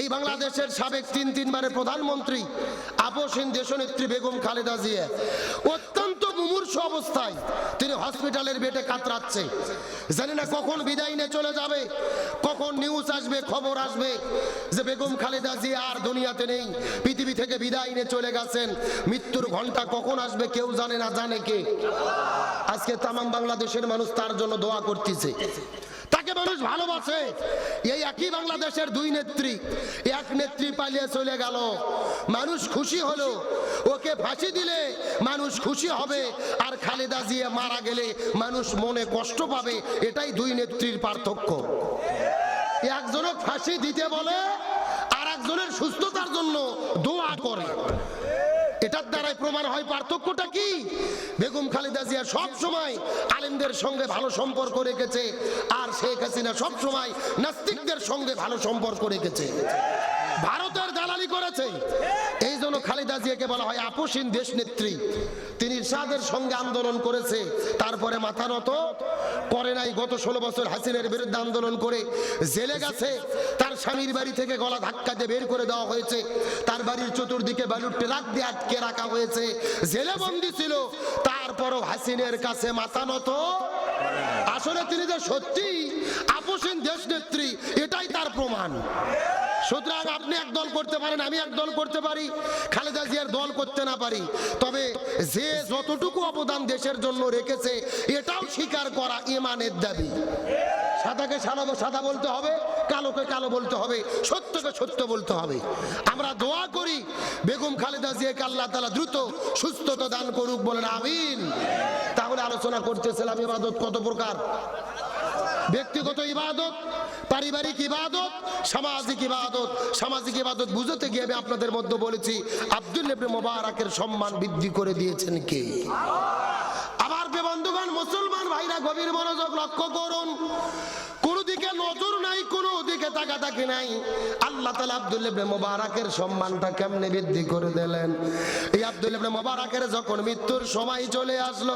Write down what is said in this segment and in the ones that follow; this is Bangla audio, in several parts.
এই বাংলাদেশের সাবেক তিন তিনবারের প্রধানমন্ত্রী আপসীন দেশনেত্রী বেগম খালেদা জিয়া, অত্যন্ত মুমূর্ষ অবস্থায় তিনি হসপিটালের বেটে কাতরাচ্ছে। জানি না কখন বিদায় নিয়ে চলে যাবে, কখন নিউজ আসবে, খবর আসবে যে বেগম খালেদা জিয়া আর দুনিয়াতে নেই, পৃথিবী থেকে বিদায় নিয়ে চলে গেছেন, মৃত্যুর ঘণ্টা কখন আসবে কেউ জানে না, জানে কে? আজকে তামাম বাংলাদেশের মানুষ তার জন্য দোয়া করতেছে। তাকে মানুষ ভালোবাসে, এই একই বাংলাদেশের দুই নেত্রী, এক নেত্রী পালিয়ে চলে গেল। মানুষ খুশি হলো, ওকে ফাঁসি দিলে মানুষ খুশি হবে, আর খালেদা জিয়া মারা গেলে মানুষ মনে কষ্ট পাবে, এটাই দুই নেত্রীর পার্থক্য। একজনক ফাঁসি দিতে বলে আর একজনের সুস্থতার জন্য দোয়া করে। এটার দ্বারাই প্রমাণ হয় পার্থক্যটা কি? বেগম খালেদা জিয়া সব সময় আলেমদের সঙ্গে ভালো সম্পর্ক রেখেছে, আর শেখ হাসিনা সব সময় নাস্তিকদের সঙ্গে ভালো সম্পর্ক রেখেছে। ভারতের দালালি করেছে খালেদা জিয়াকে বলা হয় আপসীন দেশ নেত্রী। তিনি ইরশাদের সঙ্গে আন্দোলন করেছে, তারপরে মাথা নত করে নাই গত ষোলো বছর হাসিনের বিরুদ্ধে আন্দোলন করে, জেলে গেছে, তার স্বামীর বাড়ি থেকে গলা ধাক্কা দিয়ে বের করে দেওয়া হয়েছে, তার বাড়ির চতুর্দিকে বালুর ট্রাক দিয়ে আটকে রাখা হয়েছে, জেলে বন্দি ছিল, তারপরও হাসিনের কাছে মাথা নত। আসলে তিনি যে সত্যি আপসীন দেশ নেত্রী, এটাই তার প্রমাণ। সুতরাং আপনি এক দল করতে পারেন, আমি এক দল করতে পারি। খালেদা জিয়ার দল করতে না পারি। তবে যে যতটুকু অবদান দেশের জন্য রেখেছে, এটাও স্বীকার করা ইমানের দাবি। সাদাকে সাদা সাদা বলতে হবে, কালোকে কালো বলতে হবে, সত্যকে সত্য বলতে হবে। আমরা দোয়া করি, বেগম খালেদা জিয়াকে আল্লাহ তালা দ্রুত সুস্থতা দান করুক বলেন, আমিন। তাহলে আলোচনা করতেছিলাম ইবাদত কত প্রকার? ব্যক্তিগত ইবাদত, পারিবারিক ইবাদত, সামাজিক ইবাদত। সামাজিক ইবাদত বুঝতে গিয়ে আমি আপনাদের মধ্যে বলেছি, আব্দুল ইবনে মোবারকের সম্মান বৃদ্ধি করে দিয়েছেন কে? আমার বন্ধুগণ, মুসলমান ভাইরা, গভীর মনোযোগ লক্ষ্য করুন। নজর নাই, কোন দিকে তাকাতাকি নাই। আল্লাহ তালা আব্দুল ইবনে মোবারকের সম্মানটা কেমনে বৃদ্ধি করে দিলেন। এই আব্দুল ইবনে মোবারকের যখন মৃত্যুর সময় চলে আসলো,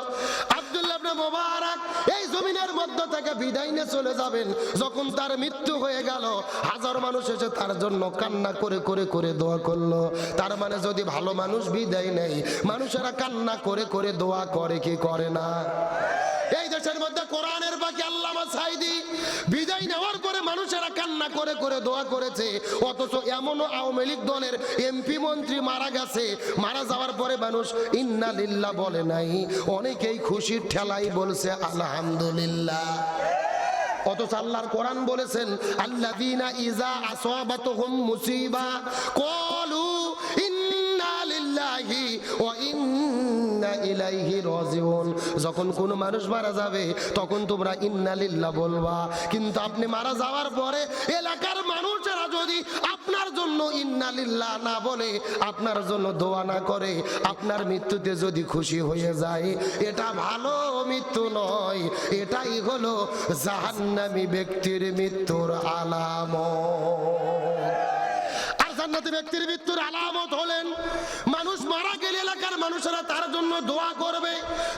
আব্দুল ইবনে এই জমিনের মধ্য থেকে বিদায় নিয়ে চলে যাবেন। যখন তার মৃত্যু হয়ে গেল, হাজার মানুষ এসে তার জন্য কান্না করে করে করে দোয়া করল। তার মানে যদি ভালো মানুষ বিদায় নেই মানুষেরা কান্না করে করে দোয়া করে, কি করে না? এই দেশের মধ্যে কোরআনের বাকি আল্লামা সাইদি বিদায় নেওয়ার পরে মানুষেরা কান্না করে করে দোয়া করেছে। অথচ এমনও আওয়ামী লীগ দলের এমপি মন্ত্রী মারা গেছে। মারা যাওয়ার পরে মানুষ ইন্না লিল্লাহ বলে নাই। অনেকেই খুশির ঠেলাই বলছে, আলহামদুলিল্লাহ। অথচ আল্লাহর কোরআন বলেছেন, আল্লাযীনা ইজা আসাবাতুহুম মুসিবা। ক্বালু ইন্না লিল্লাহি ইন্না যখন কোন মানুষ মারা যাবে, তখন তোমরা ইন্না লিল্লাহ বলবা। কিন্তু আপনি মারা যাওয়ার পরে এলাকার মানুষেরা যদি আপনার জন্য ইন্না লিল্লাহ না বলে, আপনার জন্য দোয়া না করে, আপনার মৃত্যুতে যদি খুশি হয়ে যায়, এটা ভালো মৃত্যু নয়। এটাই হলো জাহান্নামী ব্যক্তির মৃত্যুর আলামত। আর জান্নাতি ব্যক্তির মৃত্যুর আলামত হলেন মারা গেলে এলাকার মানুষেরা তার জন্য দোয়া করবে,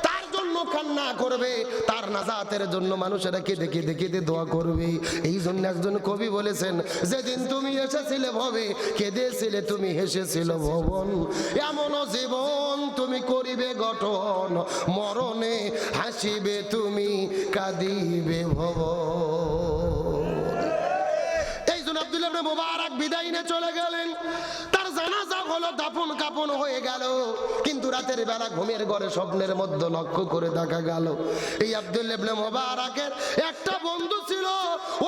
তার জন্য কান্না করবে, তার নাজাতের জন্য মানুষেরা কেঁদে কেঁদে কেঁদে দোয়া করবে। এই জন্য একজন কবি বলেছেন, যেদিন তুমি এসেছিলে ভবে, কেঁদেছিলে তুমি হেসেছিল ভবন। এমন জীবন তুমি করিবে গঠন, মরণে হাসিবে তুমি, কাঁদিবে ভবন। এই জন্য আব্দুল ইবনে মুবারক বিদায় নিয়ে চলে গেলেন। হলো দাফন কাপন হয়ে গেল। কিন্তু রাতের বেলা ঘুমের ঘরে স্বপ্নের মধ্যে লক্ষ্য করে দেখা গেল, এই আব্দুল ইবনে মুবারকের একটা বন্ধু ছিল।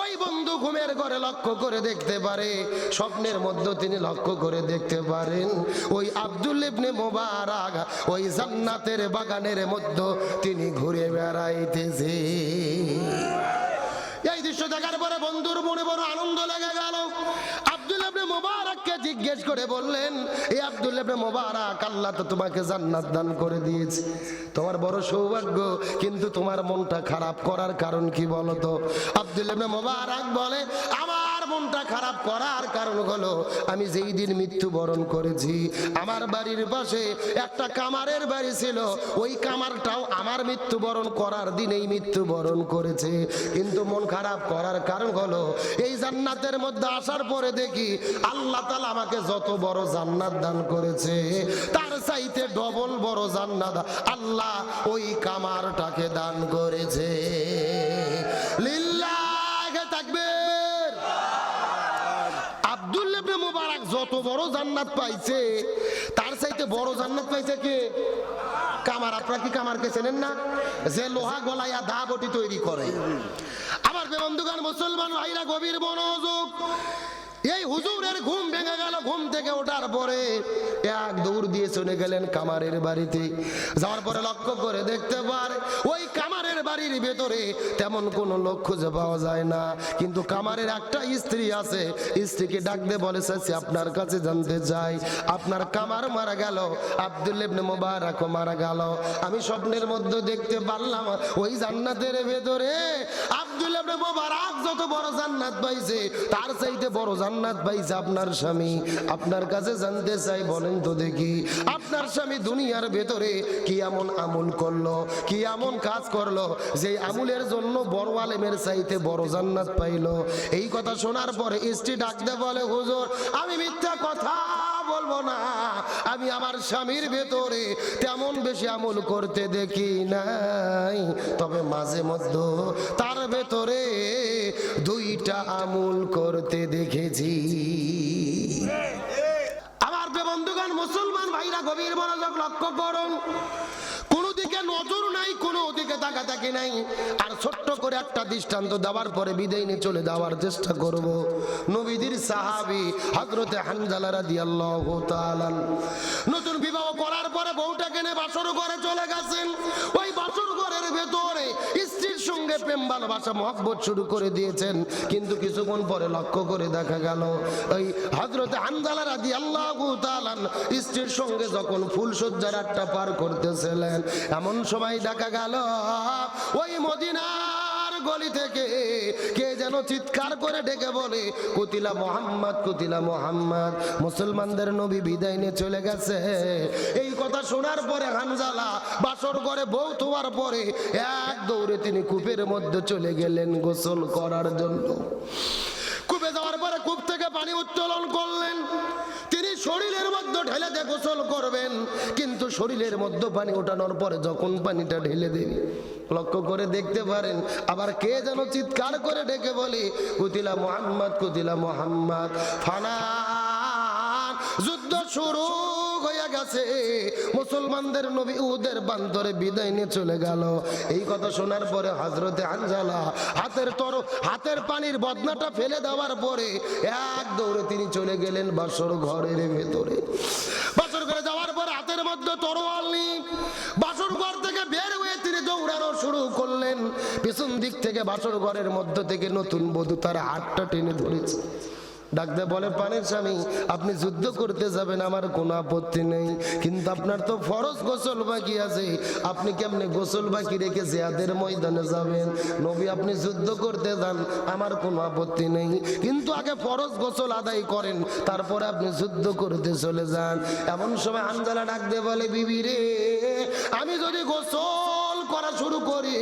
ওই বন্ধু ঘুমের ঘরে লক্ষ্য করে দেখতে পারে, স্বপ্নের মধ্যে তিনি লক্ষ্য করে দেখতে পারেন। ওই আব্দুল ইবনে মুবারক ওই জান্নাতের বাগানের মধ্যে তিনি ঘুরে বেড়াইতেছে। এই দৃশ্য দেখার পরে বন্ধুর মনে বড় আনন্দ লেগে গেল। ইবনে মোবারককে জিজ্ঞেস করে বললেন এই আব্দুল ইবনে মোবারক, আল্লাহ তো তোমাকে জান্নাত দান করে দিয়েছে। তোমার বড় সৌভাগ্য, কিন্তু তোমার মনটা খারাপ করার কারণ কি বলতো? আব্দুল ইবনে মোবারক বলে, আমার মনটা খারাপ করার কারণ হলো, আমি যেই দিন মৃত্যুবরণ করেছি, আমার বাড়ির পাশে একটা কামারের বাড়ি ছিল, ওই কামারটাও আমার মৃত্যুবরণ করার দিনেই মৃত্যুবরণ করেছে। কিন্তু মন খারাপ করার কারণ হলো, এই জান্নাতের মধ্যে আসার পরে দেখি আল্লাহ তালা আমাকে যত বড় জান্নাত দান করেছে, তার চাইতে ডবল বড় জান্নাত আল্লাহ ওই কামারটাকে দান করেছে। যত বড় জান্নাত পাইছে, তার চাইতে বড় জান্নাত পাইছে কে? কামার, আপনারা কি কামারকে চেনেন না? যে লোহা গলাইয়া দা বটি তৈরি করে। আমার বন্ধুগান মুসলমান ভাইরা, গভীর মনোযোগ এই হুজুরের ঘুম ভেঙে গেল, ঘুম থেকে ওঠার পরে এক দৌড় দিয়ে চলে গেলেন কামারের বাড়িতে। যাওয়ার পরে লক্ষ্য করে দেখতে পারে, ওই কামারের বাড়ির ভেতরে তেমন কোনো লোক খুঁজে পাওয়া যায় না। কিন্তু কামারের একটা স্ত্রী আছে, স্ত্রীকে ডাকতে বলে, চাচি, আপনার কাছে জানতে চাই, আপনার কামার মারা গেল, আব্দুল ইবনে মোবারক মারা গেল। আমি স্বপ্নের মধ্যে দেখতে পারলাম, ওই জান্নাতের ভেতরে আব্দুল ইবনে মোবারক যত বড় জান্নাত পাইছে, তার চাইতে বড় জান্নাত পাইছে আপনার স্বামী, আপনার কাছে জানতে চাই, বলেন তো দেখি। আপনার স্বামী দুনিয়ার ভেতরে কি এমন আমল করল, কি এমন কাজ করল, যে আমলের জন্য বড় আলেমের চাইতে বড় জান্নাত পাইলো? এই কথা শোনার পরে স্ত্রী ডাকতে বলে, হুজুর, আমি মিথ্যা কথা বলব না। আমি আমার স্বামীর ভেতরে তেমন বেশি আমল করতে দেখি নাই। তবে মাঝে মধ্যে তার ভেতরে দুইটা আমল করতে দেখেছি। আমার বন্ধুগণ, মুসলমান ভাইরা, গভীর মনোযোগ লক্ষ্য করুন। ছোট্ট করে একটা দৃষ্টান্ত দেওয়ার পরে চলে যাওয়ার চেষ্টা নতুন বিবাহ করার পরে বউটাকে নিয়ে বাসর ঘরে চলে গেছেন। ওই ঘরের ভেতরে স্ত্রীর সঙ্গে প্রেম, ভালোবাসা, মহব্বত শুরু করে দিয়েছেন। কিন্তু কিছুক্ষণ পরে লক্ষ্য করে দেখা গেল, ওই হজরত হানজালা রাজি আল্লাহ স্ত্রীর সঙ্গে যখন ফুলসজ্জার আটটা পার করতেছিলেন, এমন সময় দেখা গেল, ওই মদিনার গলি থেকে কে যেন চিৎকার করে ডেকে বলে, কুতিলা মোহাম্মদ কুতিলা মোহাম্মদ, মুসলমানদের নবী বিদায় নিয়ে চলে গেছে। এই কথা শোনার পরে হানজালা বাসর করে বউ তোমার পরে এক দৌড়ে তিনি কূপের মধ্যে চলে গেলেন গোসল করার জন্য। ঢেলে গোসল করবেন, কিন্তু শরীরের মধ্যে পানি ওঠানোর পরে যখন পানিটা ঢেলে দেবে লক্ষ্য করে দেখতে পারেন, আবার কে যেন চিৎকার করে ডেকে বলে, কুতিলা মোহাম্মদ কুতিলা মোহাম্মদ ফানা যুদ্ধ শুরু। হয়ে গেছে। মুসলমানদের নবী উদের বান্দরে বিদায় নিয়ে চলে গেল। এই কথা শোনার পরে হজরতে আঞ্জালা হাতের তর, হাতের পানির বদনাটা ফেলে দেওয়ার পরে এক দৌড়ে তিনি চলে গেলেন বাসর ঘরের ভেতরে। বাসর ঘরে যাওয়ার পরে হাতের মধ্যে তরোয়াল নেই বাসর ঘর থেকে বের হয়ে তিনি দৌড়ানো শুরু করলেন। পেছন দিক থেকে বাসর ঘরের মধ্য থেকে নতুন বধূ তার হাতটা টেনে ধরেছে। ডাকতে বলে, পানের স্বামী, আপনি যুদ্ধ করতে যাবেন, আমার কোনো আপত্তি নেই। কিন্তু আপনার তো ফরজ গোসল বাকি আছে। আপনি কেমনে গোসল বাকি রেখে জিয়াদের ময়দানে যাবেন? নবী, আপনি যুদ্ধ করতে যান, আমার কোনো আপত্তি নেই। কিন্তু আগে ফরজ গোসল আদায় করেন, তারপরে আপনি যুদ্ধ করতে চলে যান। এমন সময় আঞ্জালা ডাকতে বলে, বিবি রে, আমি যদি গোসল করা শুরু করি।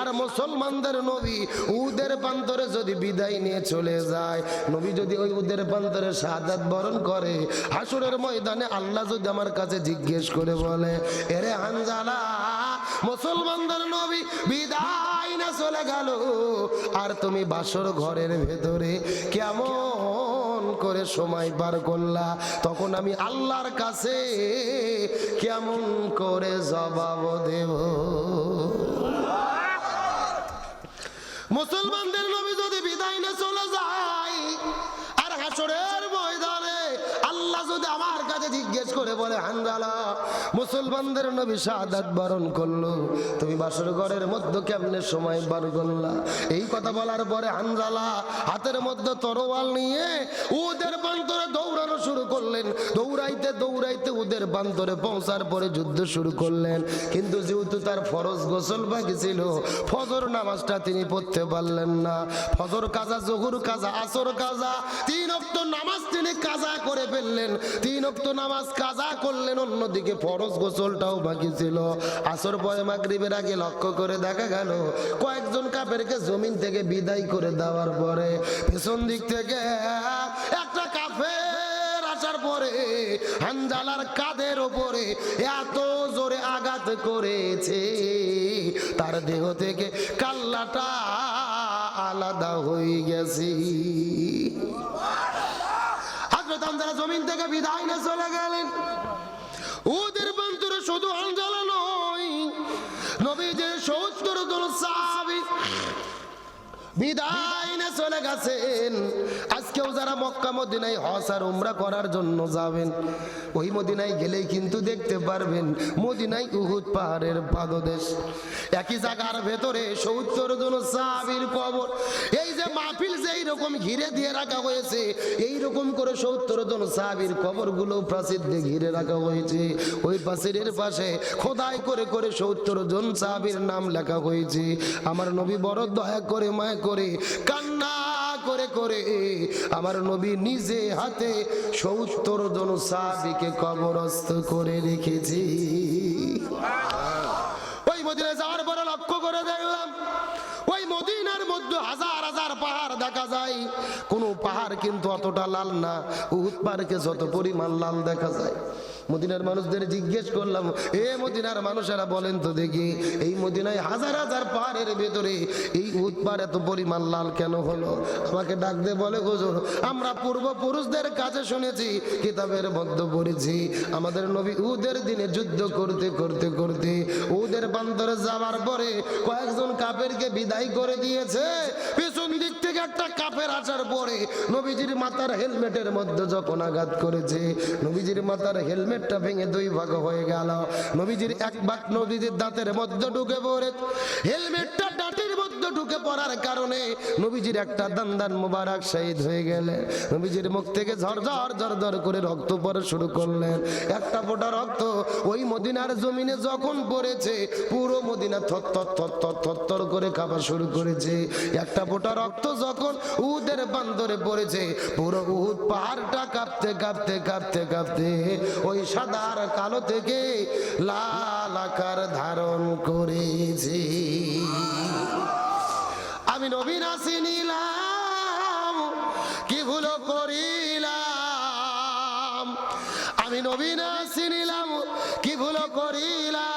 আর মুসলমানদের নবী উদের প্রান্তরে যদি বিদায় নিয়ে চলে যায়, নবী যদি ওই উদের প্রান্তরে শাহাদাত বরণ করে, হাসুরের ময়দানে আল্লাহ যদি আমার কাছে জিজ্ঞেস করে বলে, এরে হানজালা, মুসলমানদের নবী বিদায় না চলে গেল? আর তুমি বাসর ঘরের ভেতরে কেমন করে সময় পার করলা? তখন আমি আল্লাহর কাছে কেমন করে জবাব দেব? মুসলমানদের নবী যদি বিদায় চলে যায়, আর হাসরের ময়দানে আল্লাহ যদি আমার কাছে জিজ্ঞেস করে বলে হানজালা মুসলমানদের নবী শাহাদাত বরণ করল। তুমি বাসর ঘরের মধ্যে কেমনে সময় বার করলা? এই কথা বলার পরে হানজালা হাতের মধ্যে তরোয়াল নিয়ে উদের প্রান্তরে দৌড়ানো শুরু করলেন। দৌড়াইতে দৌড়াইতে উদের বান্দরে পৌঁছার পরে যুদ্ধ শুরু করলেন। কিন্তু যেহেতু তার ফরজ গোসল বাকি ছিল, ফজর নামাজটা তিনি পড়তে পারলেন না। ফজর কাজা, জহুর কাজা, আসর কাজা, তিন অক্ত নামাজ তিনি কাজা করে ফেললেন। তিন অক্ত নামাজ কাজা করলেন, অন্যদিকে ফরজ গোসলটাও বাকি ছিল। আসর পরে মাগরিবের আগে লক্ষ্য করে দেখা গেল, কয়েকজন কাপেরকে জমিন থেকে বিদায় করে দেওয়ার পরে পেছন দিক থেকে একটা কাফের আসার পরে ওপরে এত জোরে আঘাত করেছে। তার দেহ থেকে কাল্লাটা আলাদা হয়ে গেছে। তারা জমিন থেকে বিদায় নিয়ে চলে গেলেন। ওদের বন্ধুরা শুধু হানজালা নয় নবীদের সত্তর বিদায় চলে গেছেন। আজকেও যারা মক্কা, মদিনায় হজ আর উমরা করার জন্য যাবেন, ওই মদিনায় গেলেই কিন্তু দেখতে পারবেন মদিনায় উহুদ পাহাড়ের পাদদেশ। একই জায়গার ভেতরে সত্তর জন সাহাবীর কবর। এই যে মাহফিল যে এইরকম ঘিরে দিয়ে রাখা হয়েছে এই রকম করে সত্তর জন সাহাবীর কবরগুলো প্রাচীরে ঘিরে রাখা হয়েছে। ওই প্রাচীরের পাশে খোদাই করে করে সত্তর জন সাহাবীর নাম লেখা হয়েছে। আমার নবী বড় দয়া করে, মায়া করে কান্না করে করে আমার নবী নিজে হাতে সত্তর জন সাহাবীকে কবরস্থ করে রেখেছি। ওই মদিনায় যাওয়ার পরে লক্ষ্য করে দেখলাম, ওই মদিনার মধ্যে হাজার হাজার পাহাড় দেখা যায়। কোন পাহাড় কিন্তু অতটা লাল না উহুদ যত পরিমাণ লাল দেখা যায়। মদিনার মানুষদের জিজ্ঞেস করলাম, এ মদিনার মানুষেরা বলেন তো দেখি, এই মদিনায় হাজার হাজার পাহাড়ের ভেতরে এই পাহাড় এত পরিমাণ লাল কেন হলো? আমাকে ডাক দিয়ে বলে, হুজুর, আমরা পূর্বপুরুষদের কাছে শুনেছি, কিতাবের মধ্যে পড়েছি। আমাদের নবী উদের দিনে যুদ্ধ করতে করতে করতে উদের বান্দরে যাওয়ার পরে কয়েকজন কাপেরকে বিদায় করে দিয়েছে। থেকে একটা কাপের আসার পরে নবীজির হেলমেটের মধ্যে যখন আঘাত করেছে, নবীজির হেলমেটটা ভেঙে দুই ভাগ হয়ে গেল। নবীজির এক ভাগ নবীজির দাঁতের মধ্যে ঢুকে পড়ে। হেলমেটটা দাঁতের মধ্যে ঢুকে পড়ার কারণে নবীজির একটা দান দান মোবারক শহীদ হয়ে গেলে। নবীজির মুখ থেকে ঝরঝর ঝরঝর করে রক্ত পড়া শুরু করলেন। একটা ফোঁটা রক্ত ওই মদিনার জমিনে যখন পড়েছে, পুরো মদিনা থর থর থর থর থর করে খাবার শুরু করেছে। একটা ফোঁটা রক্ত যখন উদের বান্দরে পড়েছে, পুরো উহুদ পাহাড়টা কাঁপতে কাঁপতে কাঁপতে কাঁপতে ওই সাদা আর কালো থেকে লাল আকার ধারণ করেছে। আমি নবীন আসিনিলাম কি ভুল করিলাম? আমি নবীন আসিনিলাম কি ভুল করিলাম?